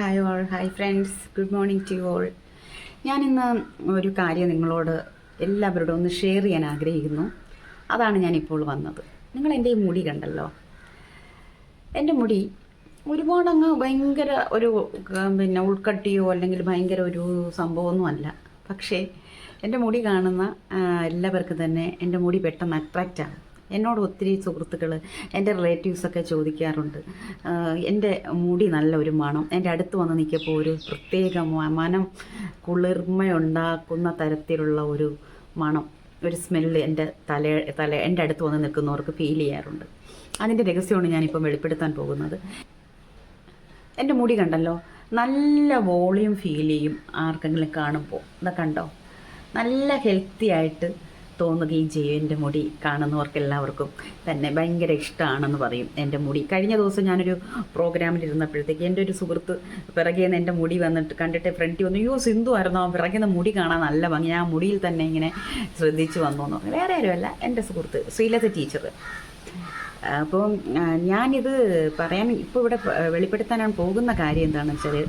Hi all hi friends good morning to all ഞാനിന്ന് ഒരു കാര്യം നിങ്ങളോട് എല്ലാവരോടും ഒന്ന് ഷെയർ ചെയ്യാൻ ആഗ്രഹിക്കുന്നു. അതാണ് ഞാനിപ്പോൾ വന്നത്. നിങ്ങൾ എന്റെ ഈ മുടി കണ്ടല്ലോ? എന്റെ മുടി ഒരുപാടങ്ങ് ഭയങ്കര ഒരു പിന്നെ ഉൾക്കട്ടിയോ അല്ലെങ്കിൽ ഭയങ്കര ഒരു സംഭവമൊന്നുമല്ല പക്ഷേ എന്റെ മുടി കാണുന്ന എല്ലാവർക്കും തന്നെ എന്റെ മുടി പെട്ടെന്ന് അട്രാക്റ്റാണ് എന്നോട് ഒത്തിരി സുഹൃത്തുക്കൾ എന്റെ റിലേറ്റീവ്സൊക്കെ ചോദിക്കാറുണ്ട്. എന്റെ മുടി നല്ല ഒരു മണം. എന്റെ അടുത്ത് വന്ന് നിൽക്കുമ്പോൾ ഒരു പ്രത്യേക മനം കുളിർമയുണ്ടാക്കുന്ന തരത്തിലുള്ള ഒരു മണം ഒരു സ്മെല്ല് എന്റെ തല തല എന്റെ അടുത്ത് വന്ന് നിൽക്കുന്നവർക്ക് ഫീൽ ചെയ്യാറുണ്ട്. അതിന്റെ രഹസ്യമാണ് ഞാനിപ്പം വെളിപ്പെടുത്താൻ പോകുന്നത്. എന്റെ മുടി കണ്ടല്ലോ നല്ല വോളിയം ഫീൽ ചെയ്യും ആർക്കെങ്കിലും കാണുമ്പോൾ. ഇതാ കണ്ടോ? നല്ല ഹെൽത്തി ആയിട്ട് തോന്നുകയും ചെയ്യും. എന്റെ മുടി കാണുന്നവർക്ക് എല്ലാവർക്കും തന്നെ ഭയങ്കര ഇഷ്ടമാണെന്ന് പറയും എന്റെ മുടി. കഴിഞ്ഞ ദിവസം ഞാനൊരു പ്രോഗ്രാമിൽ ഇരുന്നപ്പോഴത്തേക്ക് എന്റെ ഒരു സുഹൃത്ത് പിറകെ നിന്ന് എന്റെ മുടി വന്നിട്ട് കണ്ടിട്ട് ഫ്രണ്ടി വന്നു യോ സിന്ധു ആയിരുന്നു? അവൻ നിന്ന് മുടി കാണാൻ നല്ല ഭംഗി. ആ മുടിയിൽ തന്നെ ഇങ്ങനെ ശ്രദ്ധിച്ച് വന്നു എന്ന് പറഞ്ഞു. വേറെ ആരുമല്ല എന്റെ സുഹൃത്ത് ശ്രീലത ടീച്ചർ. അപ്പോൾ ഞാനിത് പറയാൻ ഇപ്പോൾ ഇവിടെ വെളിപ്പെടുത്താനാണ് പോകുന്ന കാര്യം എന്താണെന്ന് വെച്ചാൽ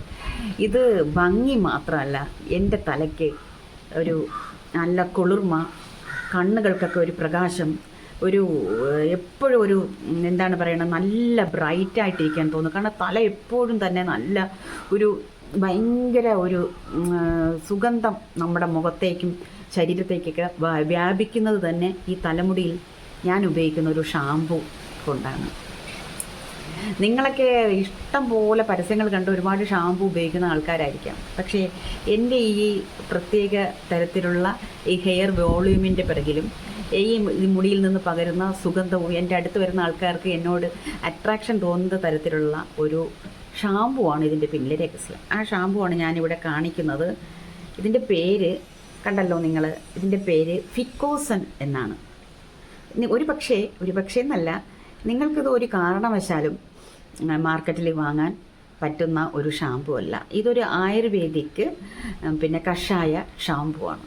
ഇത് ഭംഗി മാത്രമല്ല എന്റെ തലയ്ക്ക് ഒരു നല്ല കുളിർമ കണ്ണുകൾക്കൊക്കെ ഒരു പ്രകാശം ഒരു എപ്പോഴും ഒരു എന്താണ് പറയുന്നത് നല്ല ബ്രൈറ്റായിട്ടിരിക്കാൻ തോന്നുന്നു കാരണം തല എപ്പോഴും തന്നെ നല്ല ഒരു ഭയങ്കര ഒരു സുഗന്ധം നമ്മുടെ മുഖത്തേക്കും ശരീരത്തേക്കൊക്കെ വ്യാപിക്കുന്നത് തന്നെ ഈ തലമുടിയിൽ ഞാൻ ഉപയോഗിക്കുന്ന ഒരു ഷാമ്പു കൊണ്ടാണ്. നിങ്ങളൊക്കെ ഇഷ്ടം പോലെ പരസ്യങ്ങൾ കണ്ട് ഒരുപാട് ഷാമ്പു ഉപയോഗിക്കുന്ന ആൾക്കാരായിരിക്കാം. പക്ഷേ എന്റെ ഈ പ്രത്യേക തരത്തിലുള്ള ഈ ഹെയർ വോള്യൂമിന്റെ പിറകിലും ഈ മുടിയിൽ നിന്ന് പകരുന്ന സുഗന്ധവും എന്റെ അടുത്ത് വരുന്ന ആൾക്കാർക്ക് എന്നോട് അട്രാക്ഷൻ തോന്നുന്ന തരത്തിലുള്ള ഒരു ഷാമ്പു ആണ് ഇതിന്റെ പിന്നിലെ രഹസ്യം. ആ ഷാമ്പു ആണ് ഞാനിവിടെ കാണിക്കുന്നത്. ഇതിന്റെ പേര് കണ്ടല്ലോ നിങ്ങൾ. ഇതിന്റെ പേര് ഫിക്കോസൻ എന്നാണ്. ഒരു പക്ഷേ ഒരു പക്ഷേ എന്നല്ല നിങ്ങൾക്കിത് ഒരു കാരണവശാലും മാർക്കറ്റിൽ വാങ്ങാൻ പറ്റുന്ന ഒരു ഷാമ്പു അല്ല. ഇതൊരു ആയുർവേദിക്ക് പിന്നെ കഷായ ഷാമ്പു ആണ്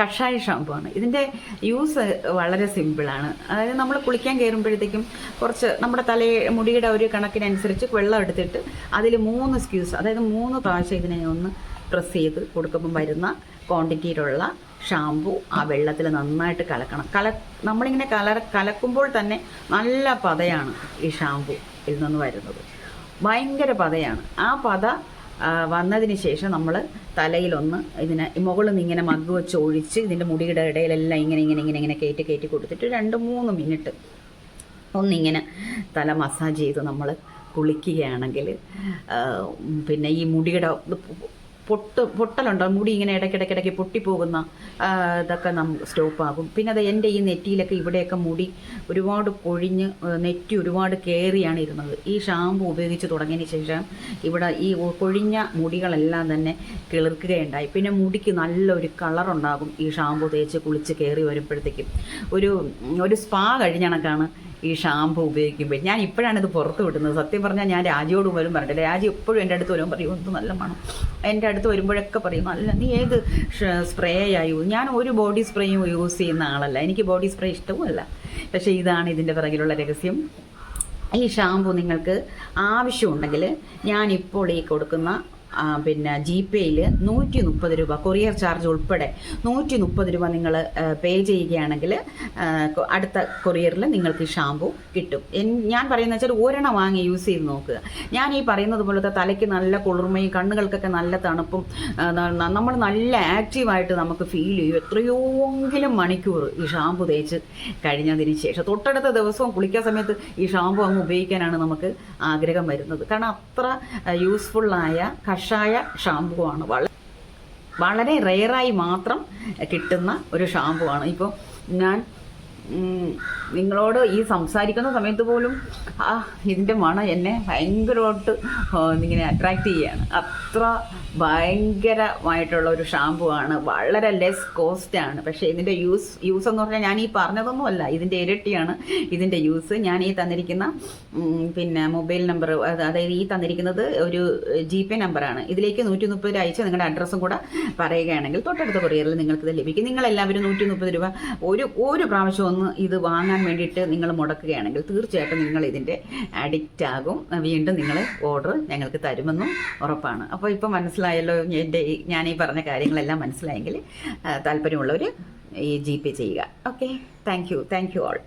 കഷായ ഷാമ്പു ആണ് ഇതിന്റെ യൂസ് വളരെ സിമ്പിളാണ്. അതായത് നമ്മൾ കുളിക്കാൻ കയറുമ്പോഴത്തേക്കും കുറച്ച് നമ്മുടെ തല മുടിയുടെ ഒരു കണക്കിനനുസരിച്ച് വെള്ളം എടുത്തിട്ട് അതിൽ മൂന്ന് സ്ക്യൂസ് അതായത് മൂന്ന് പ്രാവശ്യം ഇതിനെ ഒന്ന് പ്രസ് ചെയ്ത് കൊടുക്കുമ്പം വരുന്ന ക്വാണ്ടിറ്റിയിലുള്ള ഷാമ്പു ആ വെള്ളത്തിൽ നന്നായിട്ട് കലക്കണം. കല നമ്മളിങ്ങനെ കല കലക്കുമ്പോൾ തന്നെ നല്ല പതയാണ് ഈ ഷാമ്പു ഇതിൽ നിന്ന് വരുന്നത്. ഭയങ്കര പതയാണ്. ആ പത വന്നതിന് ശേഷം നമ്മൾ തലയിലൊന്ന് ഇതിനെ മുകളിൽ നിന്ന് ഇങ്ങനെ മഗ് വെച്ച് ഒഴിച്ച് ഇതിന്റെ മുടിയുടെ ഇടയിലെല്ലാം ഇങ്ങനെ ഇങ്ങനെ ഇങ്ങനെ ഇങ്ങനെ കയറ്റി കയറ്റി കൊടുത്തിട്ട് രണ്ട് മൂന്ന് മിനിറ്റ് ഒന്നിങ്ങനെ തല മസാജ് ചെയ്ത് നമ്മൾ കുളിക്കുകയാണെങ്കിൽ പിന്നെ ഈ മുടിയുടെ പൊട്ട് പൊട്ടലുണ്ടോ? മുടി ഇങ്ങനെ ഇടയ്ക്കിടയ്ക്കിടയ്ക്ക് പൊട്ടിപ്പോകുന്ന ഇതൊക്കെ സ്റ്റോപ്പ് സ്റ്റോപ്പാകും. പിന്നെ അത് എന്റെ ഈ നെറ്റിയിലൊക്കെ ഇവിടെയൊക്കെ മുടി ഒരുപാട് കൊഴിഞ്ഞ് നെറ്റി ഒരുപാട് കയറിയാണ് ഇരുന്നത്. ഈ ഷാമ്പു ഉപയോഗിച്ച് തുടങ്ങിയതിന് ശേഷം ഇവിടെ ഈ കൊഴിഞ്ഞ മുടികളെല്ലാം തന്നെ കിളിർക്കുകയുണ്ടായി. പിന്നെ മുടിക്ക് നല്ലൊരു കളറുണ്ടാകും ഈ ഷാമ്പു തേച്ച് കുളിച്ച് കയറി വരുമ്പോഴത്തേക്കും. ഒരു ഒരു സ്പാ കഴിഞ്ഞ കണക്കാണ് ഈ ഷാമ്പു ഉപയോഗിക്കുമ്പോൾ ഞാൻ ഇപ്പോഴാണ് ഇത് പുറത്ത് വിടുന്നത്. സത്യം പറഞ്ഞാൽ ഞാൻ രാജിയോട് പോലും പറഞ്ഞില്ല രാജി എപ്പോഴും എന്റെ അടുത്ത് വരുമ്പോൾ പറയും എന്തും നല്ല മണം. എന്റെ അടുത്ത് വരുമ്പോഴൊക്കെ പറയും നല്ല നീ ഏത് സ്പ്രേ ആയി ഞാൻ ഒരു ബോഡി സ്പ്രേയും യൂസ് ചെയ്യുന്ന ആളല്ല. എനിക്ക് ബോഡി സ്പ്രേ ഇഷ്ടവുമല്ല. പക്ഷേ ഇതാണ് ഇതിന്റെ പിറകിലുള്ള രഹസ്യം. ഈ ഷാമ്പു നിങ്ങൾക്ക് ആവശ്യമുണ്ടെങ്കിൽ ഞാനിപ്പോൾ ഈ കൊടുക്കുന്ന പിന്നെ ജി പേയിൽ നൂറ്റി മുപ്പത് രൂപ കൊറിയർ ചാർജ് ഉൾപ്പെടെ നൂറ്റി മുപ്പത് രൂപ നിങ്ങൾ പേ ചെയ്യുകയാണെങ്കിൽ അടുത്ത കൊറിയറിൽ നിങ്ങൾക്ക് ഈ ഷാമ്പു കിട്ടും. ഞാൻ പറയുന്നത് വെച്ചാൽ ഒരെണ്ണം വാങ്ങി യൂസ് ചെയ്ത് നോക്കുക. ഞാൻ ഈ പറയുന്നത് പോലത്തെ തലയ്ക്ക് നല്ല കുളിർമയും കണ്ണുകൾക്കൊക്കെ നല്ല തണുപ്പും നമ്മൾ നല്ല ആക്റ്റീവായിട്ട് നമുക്ക് ഫീൽ ചെയ്യും. എത്രയോങ്കിലും മണിക്കൂർ ഈ ഷാമ്പു തേച്ച് കഴിഞ്ഞതിന് ശേഷം. തൊട്ടടുത്ത ദിവസവും കുളിക്കാൻ സമയത്ത് ഈ ഷാമ്പു അങ്ങ് ഉപയോഗിക്കാനാണ് നമുക്ക് ആഗ്രഹം വരുന്നത്. കാരണം അത്ര യൂസ്ഫുള്ളായ കഷായ ഷാമ്പു ആണ് വളരെ വളരെ റെയറായി മാത്രം കിട്ടുന്ന ഒരു ഷാമ്പു ആണ് ഇപ്പോൾ ഞാൻ നിങ്ങളോട് ഈ സംസാരിക്കുന്ന സമയത്ത് പോലും ആ ഇതിന്റെ മണം എന്നെ ഭയങ്കരമായിട്ട് ഇങ്ങനെ അട്രാക്റ്റ് ചെയ്യുകയാണ് അത്ര ഭയങ്കരമായിട്ടുള്ള ഒരു ഷാമ്പു ആണ്. വളരെ ലെസ് കോസ്റ്റ് ആണ്. പക്ഷേ ഇതിന്റെ യൂസ് യൂസ് എന്ന് പറഞ്ഞാൽ ഞാൻ ഈ പറഞ്ഞതൊന്നും അല്ല ഇതിന്റെ ഇരട്ടിയാണ് ഇതിന്റെ യൂസ് ഞാൻ ഈ തന്നിരിക്കുന്ന പിന്നെ മൊബൈൽ നമ്പർ അതായത് ഈ തന്നിരിക്കുന്നത് ഒരു ജി പേ നമ്പറാണ് ഇതിലേക്ക് നൂറ്റി മുപ്പത് രൂപ അയച്ച് നിങ്ങളുടെ അഡ്രസ്സും കൂടെ പറയുകയാണെങ്കിൽ തൊട്ടടുത്ത കൊറിയറിൽ നിങ്ങൾക്കിത് ലഭിക്കും. നിങ്ങളെല്ലാവരും നൂറ്റി മുപ്പത് രൂപ ഒരു ഒരു പ്രാവശ്യം ഒന്ന് ഇത് വാങ്ങാൻ വേണ്ടിയിട്ട് നിങ്ങൾ മുടക്കുകയാണെങ്കിൽ തീർച്ചയായിട്ടും നിങ്ങൾ ഇതിന്റെ അഡിക്റ്റ് ആകും. വീണ്ടും നിങ്ങൾ ഓർഡർ ഞങ്ങൾക്ക് തരുമെന്നും ഉറപ്പാണ്. അപ്പോൾ ഇപ്പോൾ മനസ്സിലായല്ലോ എന്റെ ഞാൻ ഈ പറഞ്ഞ കാര്യങ്ങളെല്ലാം മനസ്സിലായെങ്കിൽ താല്പര്യമുള്ളവർ ഈ ജി പേ ചെയ്യുക. Okay thank you thank you all